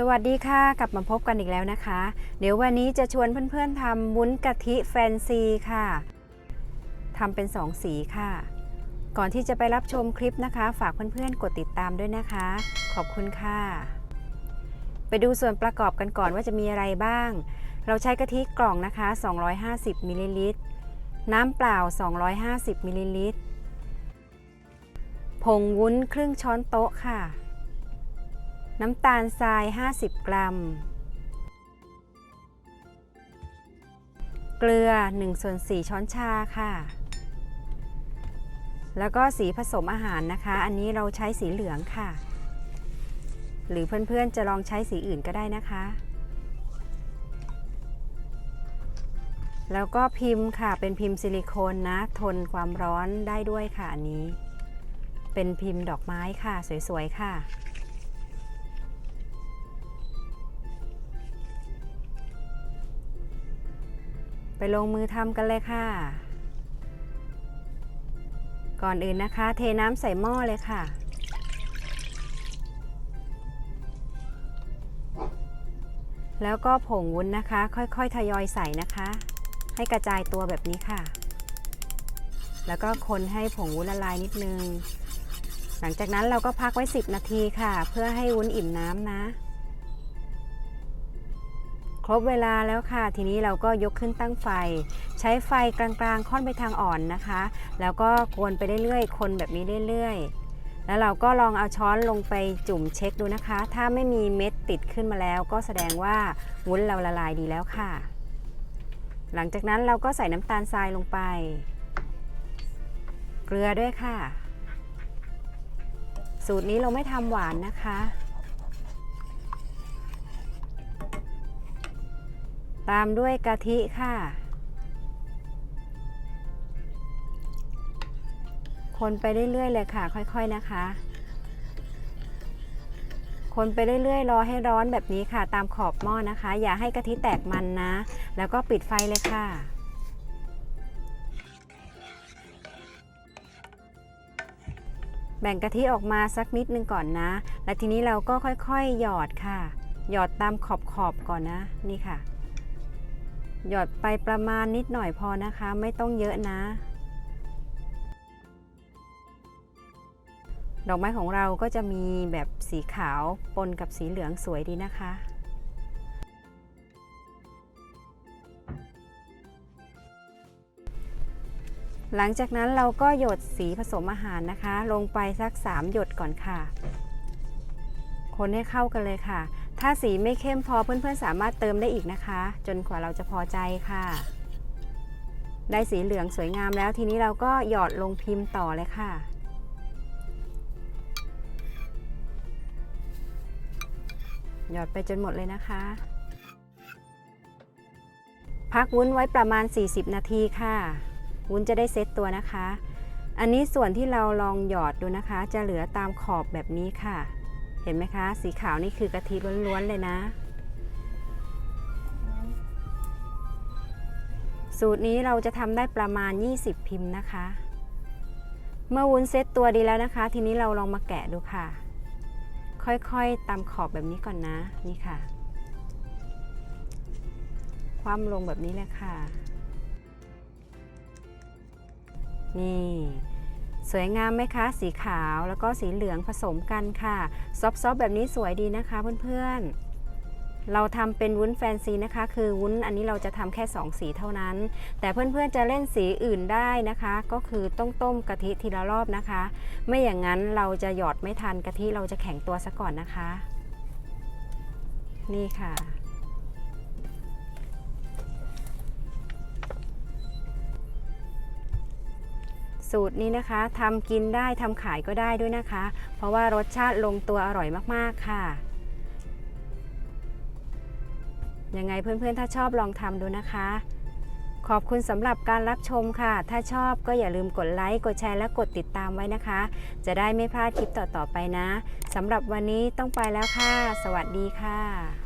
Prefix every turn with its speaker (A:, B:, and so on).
A: สวัสดีค่ะ กลับมาพบกันอีกแล้วนะคะ เดี๋ยววันนี้จะชวนเพื่อนๆทำวุ้นกะทิแฟนซีค่ะทำเป็น2สีค่ะ ก่อนที่จะไปรับชมคลิปนะคะ ฝากเพื่อนๆกดติดตามด้วยนะคะ ขอบคุณค่ะ ไปดูส่วนประกอบกันก่อนว่าจะมีอะไรบ้าง เราใช้กะทิกล่องนะคะ 250มิลลิลิตรน้ำเปล่า 250มิลลิลิตรผงวุ้นครึ่งช้อนโต๊ะค่ะ น้ำตาลทราย 50 กรัม เกลือ1ส่วน4ช้อนชาค่ะ แล้วก็สีผสมอาหารนะคะ อันนี้เราใช้สีเหลืองค่ะ หรือเพื่อนๆจะลองใช้สีอื่นก็ได้นะคะ แล้วก็พิมพ์ค่ะ เป็นพิมพ์ซิลิโคนนะ ทนความร้อนได้ด้วยค่ะอันนี้ เป็นพิมพ์ดอกไม้ค่ะ สวยๆค่ะ ไปลงมือทำกันเลยค่ะ ก่อนอื่นนะคะ เทน้ำใส่หม้อเลยค่ะ แล้วก็ผงวุ้นนะคะ ค่อยๆ ทยอยใส่นะคะ ให้กระจายตัวแบบนี้ค่ะ แล้วก็คนให้ผงวุ้นละลายนิดนึง หลังจากนั้นเราก็พักไว้ 10 นาทีค่ะ เพื่อให้วุ้นอิ่มน้ำนะ ครบเวลาแล้วค่ะ ทีนี้เราก็ยกขึ้นตั้งไฟ ใช้ไฟกลางๆ ค่อนไปทางอ่อนนะคะ แล้วก็กวนไปเรื่อยๆ คนแบบนี้เรื่อยๆ แล้วเราก็ลองเอาช้อนลงไปจุ่มเช็คดูนะคะ ถ้าไม่มีเม็ดติดขึ้นมาแล้ว ก็แสดงว่าวุ้นเราละลายดีแล้วค่ะ หลังจากนั้นเราก็ใส่น้ำตาลทรายลงไป เกลือด้วยค่ะ สูตรนี้เราไม่ทำหวานนะคะ ตามด้วยกะทิค่ะ คนไปเรื่อยๆเลยค่ะ ค่อยๆนะคะ คนไปเรื่อยๆ รอให้ร้อนแบบนี้ค่ะ ตามขอบหม้อนะคะ อย่าให้กะทิแตกมันนะ แล้วก็ปิดไฟเลยค่ะแบ่งกะทิออกมาสักนิดนึงก่อนนะ และทีนี้เราก็ค่อยๆ หยอดค่ะ หยอดตามขอบๆ ก่อนนะ นี่ค่ะ หยอดไปประมาณนิดหน่อยพอนะคะ ไม่ต้องเยอะนะ ดอกไม้ของเราก็จะมีแบบสีขาวปนกับสีเหลืองสวยดีนะคะหลังจากนั้นเราก็หยดสีผสมอาหารนะคะ ลงไปสัก 3 หยดก่อนค่ะ คนให้เข้ากันเลยค่ะ ถ้าสีไม่เข้มพอเพื่อนๆสามารถเติมได้อีกนะคะ จนกว่าเราจะพอใจค่ะ ได้สีเหลืองสวยงามแล้วทีนี้เราก็หยอดลงพิมพ์ต่อเลยค่ะหยอดไปจนหมดเลยนะคะ พักวุ้นไว้ประมาณ 40 นาทีค่ะ วุ้นจะได้เซตตัวนะคะ อันนี้ส่วนที่เราลองหยอดดูนะคะ จะเหลือตามขอบแบบนี้ค่ะ เห็นไหมคะ สีขาวนี่คือกะทิล้วนๆเลยนะ สูตรนี้เราจะทำได้ประมาณ 20 พิมพ์นะคะ เมื่อวุ้นเซตตัวดีแล้วนะคะ ทีนี้เราลองมาแกะดูค่ะ ค่อยๆตามขอบแบบนี้ก่อนนะ นี่ค่ะ คว่ำลงแบบนี้เลยค่ะ นี่ สวยงามไหมคะ สีขาวแล้วก็สีเหลืองผสมกันค่ะซอฟๆแบบนี้สวยดีนะคะเพื่อนๆเราทำเป็นวุ้นแฟนซีนะคะ คือวุ้นอันนี้เราจะทำแค่ 2 สีเท่านั้น แต่เพื่อนๆจะเล่นสีอื่นได้นะคะ ก็คือต้องต้มกะทิทีละรอบนะคะ ไม่อย่างนั้นเราจะหยอดไม่ทันกะทิเราจะแข็งตัวซะก่อนนะคะ นี่ค่ะ สูตรนี้นะคะทำกินได้ทำขายก็ได้ด้วยนะคะ เพราะว่ารสชาติลงตัวอร่อยมากๆค่ะ ยังไงเพื่อนๆ ถ้าชอบลองทำดูนะคะ ขอบคุณสำหรับการรับชมค่ะ ถ้าชอบก็อย่าลืมกดไลค์ กดแชร์ และกดติดตามไว้นะคะ จะได้ไม่พลาดคลิปต่อๆไปนะสำหรับวันนี้ต้องไปแล้วค่ะ สวัสดีค่ะ